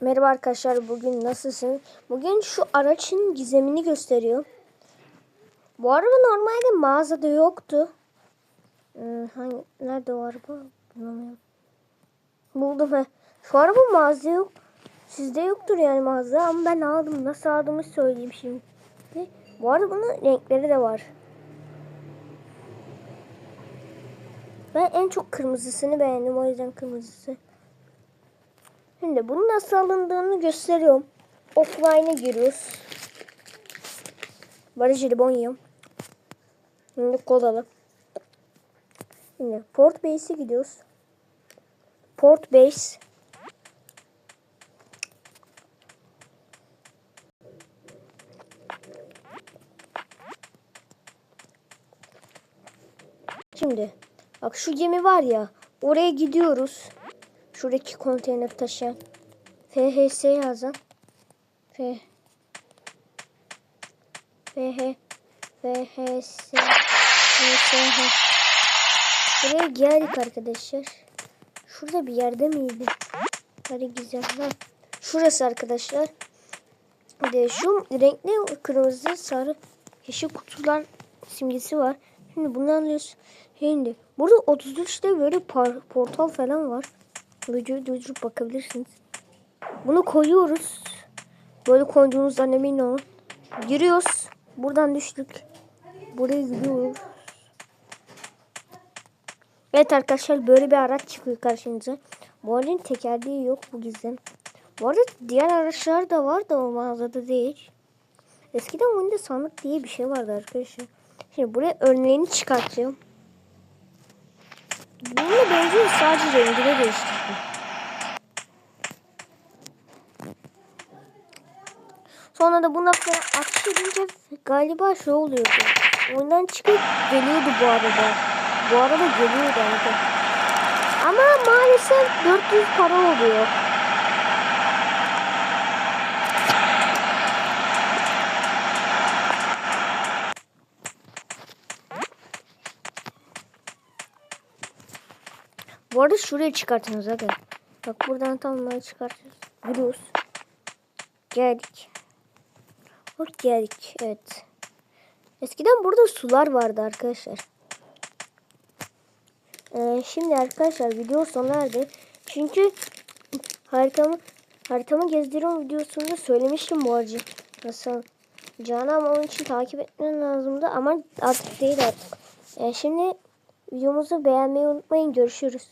Merhaba arkadaşlar bugün nasılsın? Bugün şu araçın gizemini gösteriyor. Bu araba normalde mağazada yoktu. Ee, hangi, nerede o araba? Bulamıyorum. Buldum he. Şu araba mağazada yok. Sizde yoktur yani mağaza ama ben aldım. Nasıl aldığımı söyleyeyim şimdi. Bu arada bunun renkleri de var. Ben en çok kırmızısını beğendim o yüzden kırmızısı. Şimdi bunu nasıl alındığını gösteriyorum. Offline'a giriyoruz. Barış jelibon yiyorum. Şimdi kolalı. Şimdi Port Base'e gidiyoruz. Port Base. Şimdi bak şu gemi var ya oraya gidiyoruz. Şuradaki konteyner taşıyan. FHS yazan. F FH FHS FSH Buraya geldik arkadaşlar. Şurada bir yerde miydi? Hadi güzel. Ha. Şurası arkadaşlar. De şu renkli kırmızı sarı yeşil kutular simgesi var. Şimdi bunu alıyoruz. Şimdi burada 33'te böyle portal falan var. Videoyu durdurup bakabilirsiniz. Bunu koyuyoruz. Böyle koyduğunuzdan emin olun. Giriyoruz. Buradan düştük. Buraya gidiyoruz. Evet arkadaşlar böyle bir araç çıkıyor karşınıza. Bu aracın tekerleği yok bu gizem. Bu arada diğer araçlar da var da o mağazada değil. Eskiden oyunda sandık diye bir şey vardı arkadaşlar. Şimdi buraya örneğini çıkartacağım. Sadece rengini değiştirdim. Sonra da buna atış edince galiba şey oluyordu. Oyundan çıkıp geliyordu bu arada. Bu arada geliyordu. Ama maalesef 400 para oluyor. Bu arada şuraya çıkartıyoruz hadi. Bak buradan tam çıkartıyoruz. Gidiyoruz. Geldik. Bak geldik. Evet. Eskiden burada sular vardı arkadaşlar. Ee, şimdi arkadaşlar video sona erdi. Çünkü haritamı haritamı gezdiriyorum videosunda söylemiştim bu aracı. Nasıl Canı ama onun için takip etmen lazımdı ama artık değil artık. Ee, şimdi videomuzu beğenmeyi unutmayın. Görüşürüz.